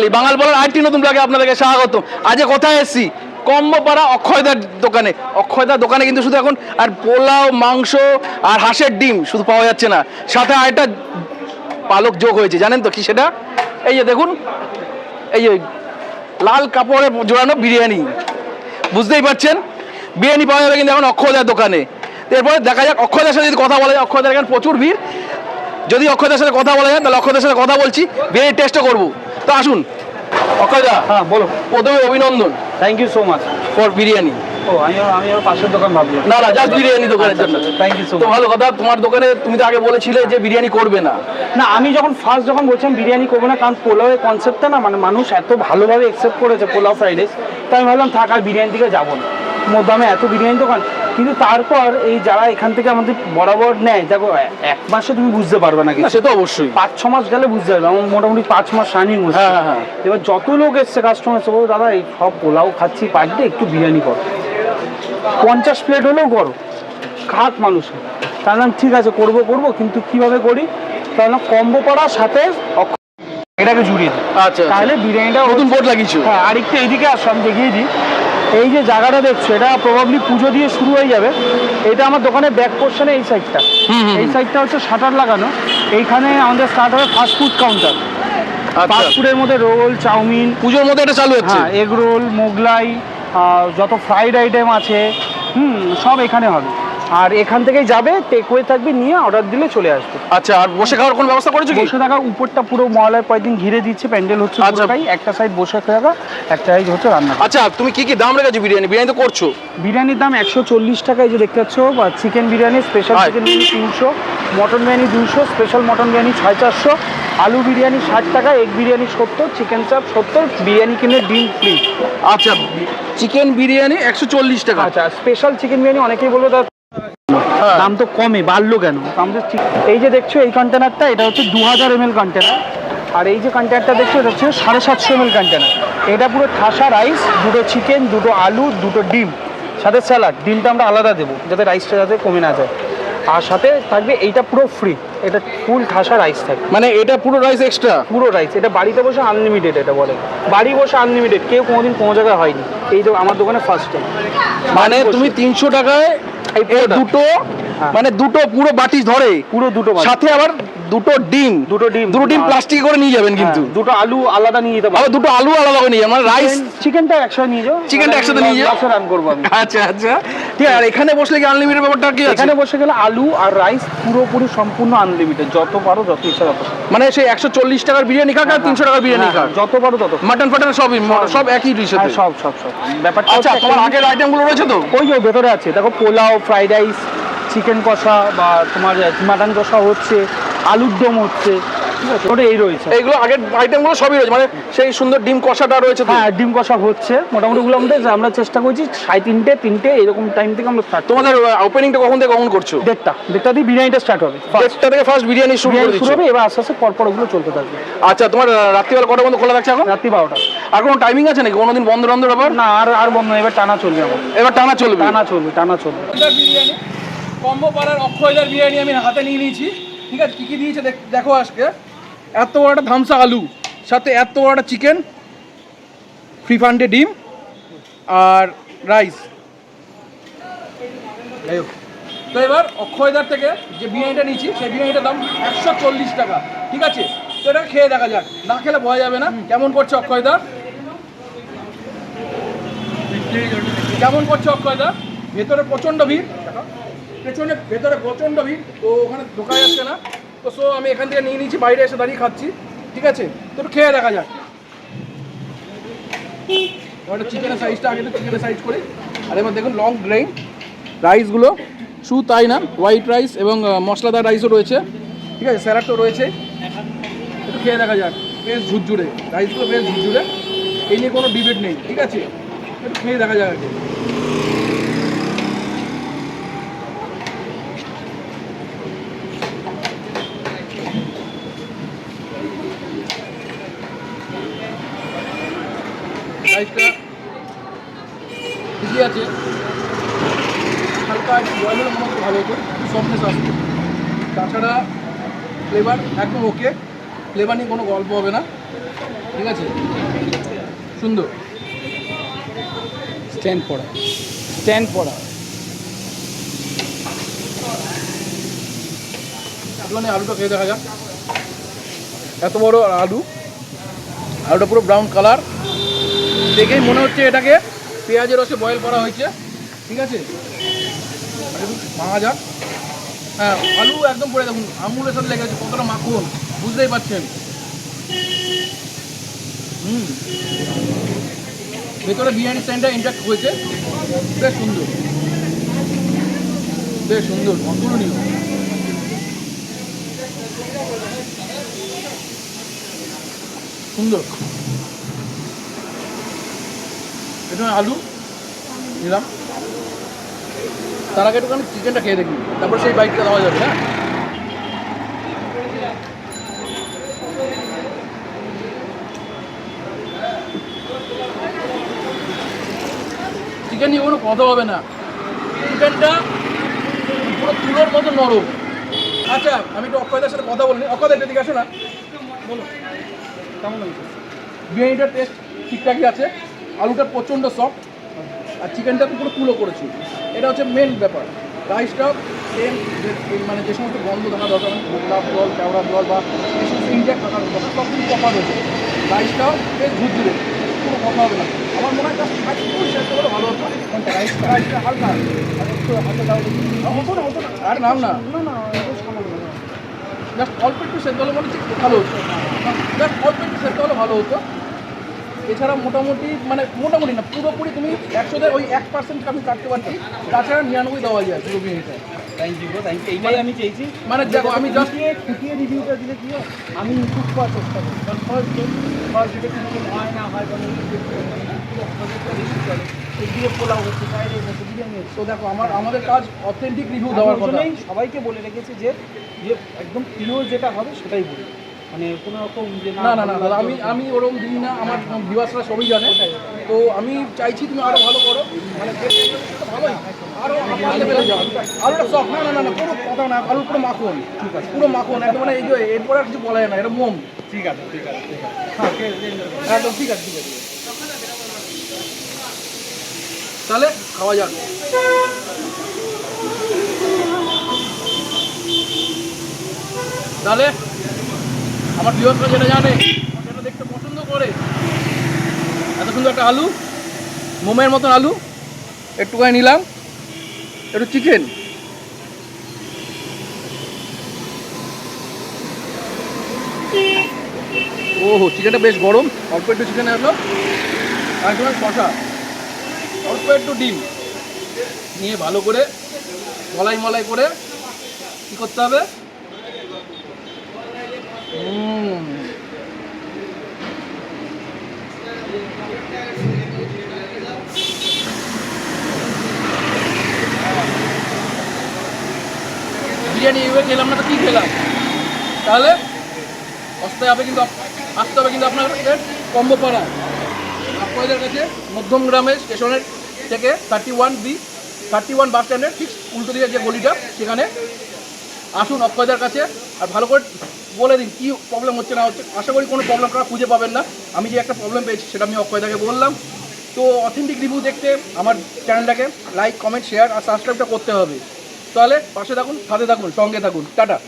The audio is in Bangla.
বাঙালি, বাঙাল বলার আরেকটি নতুন ব্লগে আপনাদেরকে স্বাগত আজ কোথায় এসেছি? কম্বপাড়া অক্ষয়দার দোকানে। অক্ষয়দার দোকানে কিন্তু শুধু এখন আর পোলাও, মাংস আর হাঁসের ডিম শুধু পাওয়া যাচ্ছে না। সাথে আরেকটা পালক যোগ হয়েছে, জানেন তো কি সেটা? এই যে দেখুন, এই যে লাল কাপড়ে জোড়ানো বিরিয়ানি। বুঝতেই পারছেন? বিরিয়ানি পাওয়া যাবে কিন্তু এখন অক্ষয়দার দোকানে। এরপরে দেখা যাক, অক্ষয়দার সাথে যদি কথা বলা যায়, অক্ষয়দার এখানে প্রচুর ভিড়। যদি অক্ষয়দার সাথে কথা বলা যায়, তাহলে অক্ষয়দার সাথে কথা বলছি বিরিয়ানি টেস্টও করব। তো আসুন। অক্ষয়দা হ্যাঁ বলো প্রথমে অভিনন্দন। Thank you so much for biryani. ও আমি আমি আমার পাশের দোকান ভাবলাম। না না জাস্ট বিরিয়ানি দোকানের জন্য। থ্যাংক ইউ সো তো ভালো কথা তোমার দোকানে তুমি তো আগে বলেছিলে যে বিরিয়ানি করবে না। না আমি যখন ফার্স্ট যখন বলছিলাম বিরিয়ানি করব না কারণ পোলাওয়ের কনসেপ্টটা না মানে মানুষ এত ভালোভাবে অ্যাকসেপ্ট করেছে পোলাও ফ্রাইড রাইস তাই আমি ভাবলাম থাক আর বিরিয়ানি দিকে যাব না। মধ্যমে এত বিরিয়ানি দোকান। কিন্তু তারপর এই যারা এখান থেকে আমাদের বরাবর নেয় দেখো এক মাসে তুমি বুঝতে পারবে না সে তো অবশ্যই। পাঁচ ছ মাস গেলে বুঝতে পারবে। আমার মোটামুটি পাঁচ মাস রানিং হচ্ছে। হ্যাঁ, হ্যাঁ, হ্যাঁ। এবার যত লোক এসছে কাস্টমার বলো দাদা এই সব পোলাও খাচ্ছি পার ডে একটু বিরিয়ানি করো। পঞ্চাশ প্লেট হলেও করো। খাক মানুষ। তাহলে ঠিক আছে করব করব কিন্তু কীভাবে করি? তাহলে কম্বো করার সাথে এটাকে জুড়িয়ে দিই। আচ্ছা তাহলে বিরিয়ানিটা নতুন বোর্ড লাগিয়েছো। হ্যাঁ আরেকটু এইদিকে আসো আমি দেখিয়ে দিই। এই যে জায়গাটা দেখছ এটা প্রবাবলি পুজো দিয়ে শুরু হয়ে যাবে। এটা আমার দোকানের ব্যাক পোর্শনে এই সাইডটা এই সাইডটা হচ্ছে শাটার লাগানো। এইখানে আমাদের স্টার্ট হবে ফাস্ট ফুড কাউন্টার ফাস্ট ফুডের মধ্যে রোল চাউমিন। পুজোর মধ্যে এটা চালু হচ্ছে? হ্যাঁ এগ রোল মোগলাই যত ফ্রাইড আইটেম আছে হুম সব এখানে হবে। আর এখান থেকেই যাবে টেকওয়ে থাকবে নিয়ে অর্ডার দিলে চলে আসবে। আচ্ছা আর বসে খাওয়ার কোনো ব্যবস্থা করেছ কি? বসে থাকা উপরটা পুরো মহলায় কয়েকদিন ঘিরে দিচ্ছে প্যান্ডেল হচ্ছে আচ্ছা। পুরোটাই একটা সাইড বসে থাকা একটা সাইড হচ্ছে রান্না আচ্ছা তুমি কি কি দাম রেখেছো বিরিয়ানি? বিরিয়ানি তো করছ। বিরিয়ানির দাম একশো চল্লিশ টাকা এই যে দেখতে পাচ্ছ chicken biryani special chicken biryani তিনশো মটন বিরিয়ানি দুশো স্পেশাল মটন বিরিয়ানি ছয় চারশো আলু বিরিয়ানি ষাট টাকা এগ বিরিয়ানি সত্তর চিকেন চাপ সত্তর বিরিয়ানি কিনে ডিম ফ্রি আচ্ছা চিকেন বিরিয়ানি একশো চল্লিশ টাকা। আচ্ছা স্পেশাল চিকেন বিরিয়ানি অনেকেই বলবে দাদা। দাম তো কমে বাড়লো কেন? আমাদের ঠিক এই যে দেখছ এই কন্টেনারটা এটা হচ্ছে দু হাজার এম এল কন্টেনার আর এই যে কন্টেনারটা দেখছ এটা হচ্ছে সাড়ে সাতশো এম এল কন্টেনার এটা পুরো ঠাসা রাইস দুটো চিকেন দুটো আলু দুটো ডিম। সাথে স্যালাড ডিমটা আমরা আলাদা দেবো যাতে রাইসটা যাতে কমে না যায়। আর সাথে থাকবে এইটা পুরো ফ্রি এটা ফুল ঠাসা রাইস থাকবে। মানে এটা পুরো রাইস এক্সট্রা পুরো রাইস এটা বাড়িতে বসে আনলিমিটেড এটা বলে। বাড়ি বসে আনলিমিটেড কেউ কোনোদিন কোনো জায়গায় হয়নি। এই তো আমার দোকানে ফার্স্ট টাইম মানে তুমি তিনশো টাকায় এই দুটো হ্যাঁ। মানে দুটো পুরো বাটি ধরে পুরো দুটো সাথে আবার দুটো ডিম দুটো ডিম। দুটো ডিম প্লাস্টিক করে নিয়ে যাবেন কিন্তু। হ্যাঁ, দুটো আলু আলাদা নিয়ে যেতে পারো। দুটো আলু আলাদা করে নিয়ে যাবেন মানে রাইস চিকেনটা একসাথে নিয়ে যাও। চিকেনটা একসাথে নিয়ে যাও? রান করব আমি। আচ্ছা আচ্ছা। ঠিক আছে আর এখানে বসলে কি আনলিমিটেড ব্যাপারটা কি আছে? এখানে বসে গেলে আলু আর রাইস পুরোপুরি সম্পূর্ণ আনলিমিটেড যত পারো যত ইচ্ছা তত। মানে সেই একশো চল্লিশ টাকার বিরিয়ানি খাক আর তিনশো টাকার বিরিয়ানি হ্যাঁ, খাক। যত পারো তত। মাটন ফাটন সবই সব। একই হ্যাঁ, সব সব সব। ব্যাপারটা আচ্ছা তোমার আগের আইটেমগুলো রয়েছে তো? ওই যে ভেতরে আছে দেখো পোলাও ফ্রাইড রাইস চিকেন কষা বা তোমার মাটন কষা হচ্ছে আলুর দম হচ্ছে ঠিক আছে? ওটা এই রয়েছে। এইগুলো আগের আইটেমগুলো সবই রয়েছে মানে সেই সুন্দর ডিম কষাটা রয়েছে হ্যাঁ ডিম কষা হচ্ছে। মোটামুটি ওগুলো আমাদের আমরা চেষ্টা করছি সাড়ে তিনটে তিনটে এরকম টাইম থেকে আমরা স্টার্ট তোমাদের ওপেনিংটা কখন থেকে কখন করছ? দেড়টা দেড়টা দিয়ে বিরিয়ানিটা স্টার্ট হবে দেড়টা থেকে ফার্স্ট বিরিয়ানি শুরু করে বিরিয়ানি শুরু দিচ্ছ হবে এবার আস্তে আস্তে পরপর ওগুলো চলতে থাকবে। আচ্ছা তোমার রাত্রিবেলা কটা বন্ধ খোলা থাকছে এখন? রাত্রি বারোটা। আর কোনো টাইমিং আছে নাকি? কোনোদিন বন্ধ বন্ধ ব্যাপার না আর আর বন্ধ এবার টানা চলবে আমার এবার টানা চলবে? টানা চলবে টানা চলবে। বিরিয়ানি কম্বো পাড়ার অক্ষয়দার বিরিয়ানি আমি হাতে নিয়ে নিয়েছি। ঠিক আছে, কী কী দিয়েছে দেখ- আজকে। এত বড় ধামসা আলু, সাথে এত বড় চিকেন ফ্রি ফান্ডে ডিম, আর রাইস যাই হোক। তো এবার অক্ষয়দার থেকে যে বিরিয়ানিটা নিয়েছি, সেই বিরিয়ানিটার দাম একশো চল্লিশ টাকা, ঠিক আছে? তো এটা খেয়ে দেখা যাক। না খেলে বোঝা যাবে না। কেমন করছে অক্ষয়দা? কেমন করছে অক্ষয়দা? ভেতরে প্রচণ্ড ভিড়। পেছনে, ভেতরে প্রচণ্ড ভিড়, তো ওখানে ঢোকা যাচ্ছে না। তো সো আমি এখান থেকে নিয়ে নিয়েছি বাইরে এসে দাঁড়িয়ে খাচ্ছি, ঠিক আছে? তো একটু খেয়ে দেখা যাক। ওটা চিকেনের সাইজটা আগে তো চিকেনের সাইজ আর দেখুন লং রাইসগুলো তাই না হোয়াইট রাইস এবং মশলাদার রাইসও রয়েছে। ঠিক আছে রয়েছে। খেয়ে দেখা যাক, বেশ ঝুরঝুরে। রাইসগুলো বেশ এই নিয়ে কোনো ডিবেট নেই, ঠিক আছে? খেয়ে দেখা যাক রাইসটা ঠিকই আছে। হালকা একটু বয়েল হলে মনে হচ্ছে ভালো হতো সফটনেস আসতো তাছাড়া ফ্লেভার একদম ওকে ফ্লেভার নিয়ে কোনো গল্প হবে না। ঠিক আছে? সুন্দর। স্ট্যান্ড পড়া। স্ট্যান্ড পড়া। একটুখানি আলুটা খেয়ে দেখা যাক। এত বড় আলু। আলুটা পুরো ব্রাউন কালার দেখেই মনে হচ্ছে এটাকে পেঁয়াজের রসে বয়েল করা হয়েছে। ঠিক আছে? ভাঙা যাক হ্যাঁ আলু একদম পড়ে দেখুন, আমুলের সাথে লেগে আছে, কতটা মাখন, বুঝতেই পারছেন। হুম। ভেতরে বিরিয়ানি স্ট্যান্ডটা ইন্ট্যাক্ট হয়েছে। বেশ সুন্দর। বেশ সুন্দর, অতুলনীয়। সুন্দর। এখানে আলু নিলাম। তার আগে একটুখানি চিকেনটা খেয়ে দেখি। তারপর সেই বাইকটা দেওয়া যাবে হ্যাঁ? চিকেন নিয়ে কোনো কথা হবে না। চিকেনটা পুরো তুলোর মতো নরম। আচ্ছা আমি একটু অক্ষয়দার সাথে কথা বলিনি অক্ষয় দিকে আসো না। বলো। কেমন হয়েছে বিরিয়ানিটার টেস্ট ঠিকঠাকই আছে? আলুটা প্রচণ্ড সফট আর চিকেনটা পুরো তুলো করেছি। এটা হচ্ছে মেন ব্যাপার। রাইসটাও সেম মানে যে সমস্ত গন্ধ থাকা দরকার মানে গোলাপ জল কেওড়া জল বা যে সমস্ত ইন্ডিয়া থাকার দরকার সব কিছু কফা রয়েছে রাইসটাও বেশ ঝুরঝুরে কোনো কথা হবে না আমার মনে হয় জাস্ট একটু সেদ্ধ করে ভালো হতো। কোনটা? রাইস রাইসটা হালকা। আর একটু হাতে দাও হতো না হতো না। আর নাম না। না না এটা সামান্য না। জাস্ট অল্প একটু সেদ্ধ হলে মনে হচ্ছে ভালো হতো। জাস্ট অল্প একটু সেদ্ধ হলে ভালো হতো। এছাড়া মোটামুটি মানে মোটামুটি না পুরোপুরি তুমি একশোতে ওই এক পার্সেন্ট আমি কাটতে পারছি তাছাড়া নিরানব্বই দেওয়া যায় পুরো বিরিয়ানিটা থ্যাংক ইউ থ্যাংক ইউ এইটাই আমি চেয়েছি মানে দেখো আমি জাস্ট খুঁটিয়ে রিভিউটা দিলে কি হয় আমি ইম্প্রুভ করার চেষ্টা করি কারণ ফার্স্ট ডে ফার্স্ট ডে কোনো হয় না হয় হচ্ছে তো দেখো আমার আমাদের কাজ অথেন্টিক রিভিউ দেওয়ার কথা সবাইকে বলে রেখেছি যে যে একদম পিওর যেটা হবে সেটাই বলি মানে কোনো রকম যে না না না দাদা আমি আমি ওরকম দিই না আমার ভিউয়ার্সরা সবই জানে। তো আমি চাইছি তুমি আরও ভালো করো। মানে ভালোই। আলুটা সফট না না না না কোনো কথা না আলু পুরো মাখন। ঠিক আছে পুরো মাখন। একদম মানে এই যে এরপর আর কিছু বলা যায় না এটা মোম। ঠিক আছে ঠিক আছে ঠিক আছে। হ্যাঁ। একদম ঠিক আছে ঠিক আছে। তাহলে খাওয়া যাক। তাহলে আমার বৃহস্পতি যেটা জানে, সেটা দেখতে পছন্দ করে। এত সুন্দর একটা আলু, মোমের মতন আলু। একটুখানি নিলাম, একটু চিকেন। ওহো, চিকেনটা বেশ গরম, অল্প একটু চিকেন আসলো। আর একটু কষা, অল্প একটু ডিম। নিয়ে ভালো করে, মলাই মলাই করে কি করতে হবে। বিরিয়ানি এইভাবে খেলাম না তো কী খেলাম? তাহলে আসতে হবে কিন্তু আসতে হবে কিন্তু আপনার কম্বো পাড়া আপনাদের কাছে মধ্যম গ্রামের স্টেশনের থেকে thirty one B thirty one bus স্ট্যান্ডের ঠিক উল্টো দিকে যে গলিটা, সেখানে আসুন অক্ষয়দার কাছে আর ভালো করে বলে দিন, কী প্রবলেম হচ্ছে না হচ্ছে। আশা করি কোনো প্রবলেম আপনারা খুঁজে পাবেন না। আমি যে একটা প্রবলেম পেয়েছি, সেটা আমি অক্ষয়দাকে বললাম। তো অথেন্টিক রিভিউ দেখতে আমার চ্যানেলটাকে লাইক কমেন্ট শেয়ার আর সাবস্ক্রাইবটা করতে হবে। তাহলে পাশে থাকুন, সাথে থাকুন, সঙ্গে থাকুন। টাটা।